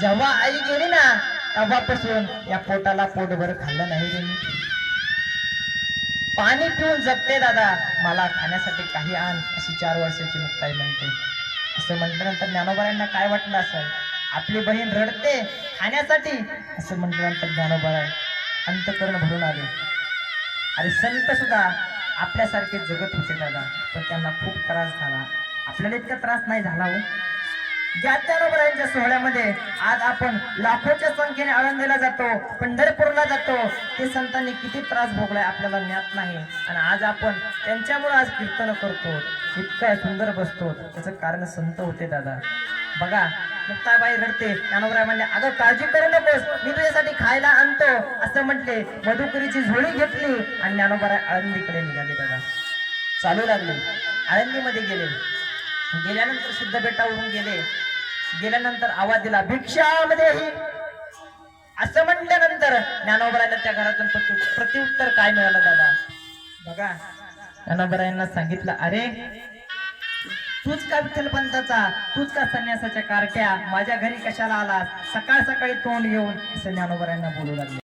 जेव्हा आई गेली ना तेव्हापासून या पोटाला पोटभर खाल्लं नाही रे पाणी पिऊन जगते दादा मला खाण्यासाठी काही आण अशी चार वर्षाची मुक्ताई म्हणते. असं म्हटल्यानंतर ज्ञानोबारांना काय वाटलं असं आपली बहीण रडते खाण्यासाठी असं म्हटल्यानंतर ज्ञानोबा अंतकरण भरून आले. अरे संत सुद्धा आपल्यासारखे जगत होते दादा पण त्यांना खूप त्रास झाला. आपल्याला इतका त्रास नाही झाला हो. ज्ञानदारोबरांच्या सोहळ्यामध्ये आज आपण लाखोच्या संख्येने आळंदीला जातो पंढरपूरला जातो. ते संतांनी किती त्रास भोगलाय आपल्याला ज्ञात नाही. आणि आज आपण त्यांच्यामुळे आज कीर्तन करतो. इतका सुंदर बसतो. त्याचं कारण संत होते दादा. बघा मुक्ताबाई रडते. ज्ञानोबराय म्हणले अगं काळजी करू नकोस. मी तुझ्यासाठी खायला आणतो. असं म्हटले. मधुकरीची झोळी घेतली आणि ज्ञानोबराय आळंदीकडे निघाले दादा. चालू लागले. आळंदीमध्ये गेले. गेल्यानंतर सिद्ध बेटावरून गेले. गेल्यानंतर आवाज दिला भिक्षामध्ये असं म्हटल्यानंतर ज्ञानोबरायला त्या घरातून प्रत्यु- प्रत्युत्तर काय मिळालं दादा? बघा ज्ञानोबरायांना सांगितलं अरे तूच का विठ्ठलपंताचा तूच का संन्यासाच्या कारट्या माझ्या घरी कशाला आलास? सकाळ सकाळी तोंड घेऊन असं ज्ञानोबरायांना बोलू लागले.